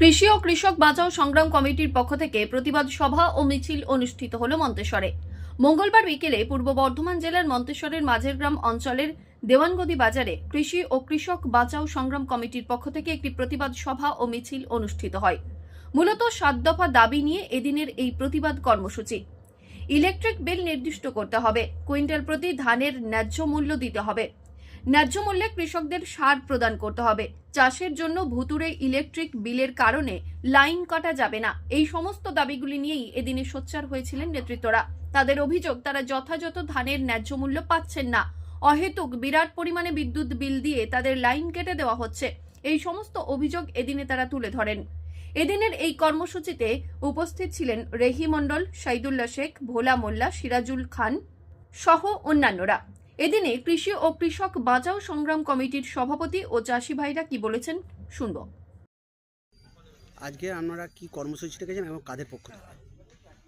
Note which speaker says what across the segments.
Speaker 1: কৃষি ও কৃষক বাঁচাও সংগ্রাম কমিটির পক্ষ থেকে প্রতিবাদ সভা ও মিছিল অনুষ্ঠিত হল মন্তেশ্বরে। মঙ্গলবার বিকেলে পূর্ব বর্ধমান জেলার মন্তেশ্বরের মাঝের গ্রাম অঞ্চলের দেওয়ানগদি বাজারে কৃষি ও কৃষক বাঁচাও সংগ্রাম কমিটির পক্ষ থেকে একটি প্রতিবাদ সভা ও মিছিল অনুষ্ঠিত হয়। মূলত সাত দফা দাবি নিয়ে এদিনের এই প্রতিবাদ কর্মসূচি। ইলেকট্রিক বিল নির্দিষ্ট করতে হবে। কুইন্টাল প্রতি ধানের ন্যায্য মূল্য দিতে হবে। ন্যায্য মূল্যে কৃষকদের সার প্রদান করতে হবে। চাষের জন্য ভুতুরে ইলেকট্রিক বিলের কারণে লাইন কাটা যাবে না। এই সমস্ত দাবিগুলি নিয়েই এদিনে সোচ্চার হয়েছিলেন নেতৃত্বরা। তাদের অভিযোগ, তারা যথাযথ ধানের ন্যায্য মূল্য পাচ্ছেন না। অহেতুক বিরাট পরিমাণে বিদ্যুৎ বিল দিয়ে তাদের লাইন কেটে দেওয়া হচ্ছে। এই সমস্ত অভিযোগ এদিনে তারা তুলে ধরেন। এদিনের এই কর্মসূচিতে উপস্থিত ছিলেন রেহি মণ্ডল, সাইদুল্লাহ শেখ, ভোলা মোল্লা, সিরাজুল খান সহ অন্যান্যরা। এদিনে কৃষি ও কৃষক বাঁচাও সংগ্রাম কমিটির সভাপতি ও চাষি ভাইরা কি বলেছেন শুনব।
Speaker 2: আজকে আপনারা কি কর্মসূচি রেখেছেন এবং কাদের পক্ষ থেকে?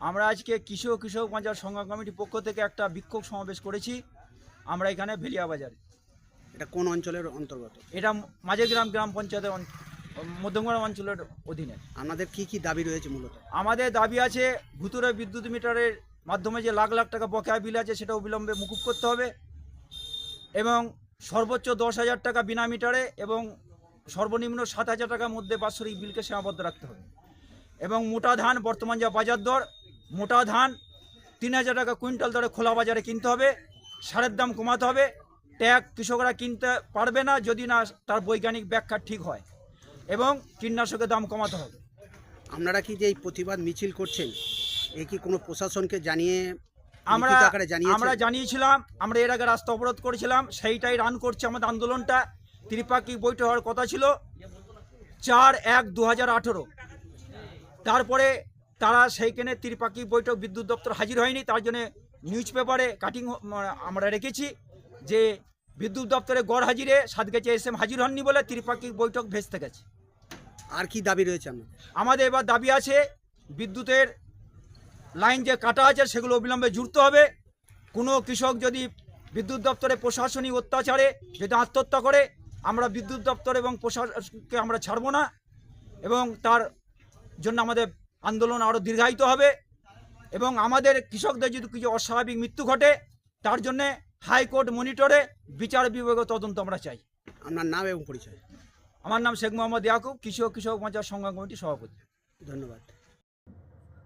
Speaker 3: আমরা আজকে কৃষি ও কৃষক বাজার সংগ্রাম কমিটির পক্ষ থেকে একটা বিক্ষোভ সমাবেশ করেছি। আমরা এখানে ভেলিয়া বাজারে।
Speaker 2: এটা কোন অঞ্চলের অন্তর্গত?
Speaker 3: এটা মাঝের গ্রাম গ্রাম পঞ্চায়েতের মধ্যমগ্রাম অঞ্চলের অধীনে।
Speaker 2: আপনাদের কি কি দাবি রয়েছে মূলত?
Speaker 3: আমাদের দাবি আছে ভুতুরে বিদ্যুৎ মিটারের মাধ্যমে যে লাখ লাখ টাকা বকেয়া বিল আছে সেটা অবিলম্বে মুকুব করতে হবে। এবং সর্বোচ্চ দশ হাজার টাকা বিনা মিটারে এবং সর্বনিম্ন সাত হাজার টাকার মধ্যে বাৎসরিক বিলকে সীমাবদ্ধ রাখতে হবে। এবং মোটা ধান, বর্তমান যা বাজার দর, মোটা ধান তিন হাজার টাকা কুইন্টাল দরে খোলা বাজারে কিনতে হবে, সারের দাম কমাতে হবে, ট্যাগ কৃষকরা কিনতে পারবে না যদি না তার বৈজ্ঞানিক ব্যাখ্যা ঠিক হয় এবং কীটনাশকের দাম কমাতে হবে।
Speaker 2: আপনারা কি যে এই প্রতিবাদ মিছিল করছেন, এ কি কোনো প্রশাসনকে জানিয়ে
Speaker 3: আমরা? আমরা জানিয়েছিলাম আমরা এর আগে রাস্তা অবরোধ করেছিলাম সেইটাই রান করছে আমাদের আন্দোলনটা। ত্রিপাক্ষিক বৈঠক হওয়ার কথা ছিল চার এক দু তারপরে তারা সেইখানে ত্রিপাক্ষিক বৈঠক বিদ্যুৎ দপ্তর হাজির হয়নি তার জন্য নিউজ পেপারে কাটিং আমরা রেখেছি যে বিদ্যুৎ দপ্তরে গড় হাজিরে সাতগেছে এস এম হাজির হননি বলে ত্রিপাক্ষিক বৈঠক ভেস্তে গেছে।
Speaker 2: আর কি দাবি রয়েছে
Speaker 3: আমাদের এবার দাবি আছে বিদ্যুতের লাইন যে কাটা আছে সেগুলো অবিলম্বে জুড়তে হবে। কোনো কৃষক যদি বিদ্যুৎ দপ্তরে প্রশাসনিক অত্যাচারে যদি আত্মহত্যা করে আমরা বিদ্যুৎ দপ্তর এবং প্রশাসনকে আমরা ছাড়বো না এবং তার জন্য আমাদের আন্দোলন আরও দীর্ঘায়িত হবে এবং আমাদের কৃষকদের যদি কিছু অস্বাভাবিক মৃত্যু ঘটে তার জন্যে হাইকোর্ট মনিটরে বিচার বিভাগীয় তদন্ত আমরা চাই।
Speaker 2: আপনার নাম এবং পরিচয়।
Speaker 3: আমার নাম শেখ মোহাম্মদ ইয়াকুব কৃষি ও কৃষক বাঁচার সংগ্রাম কমিটির সভাপতি।
Speaker 2: ধন্যবাদ।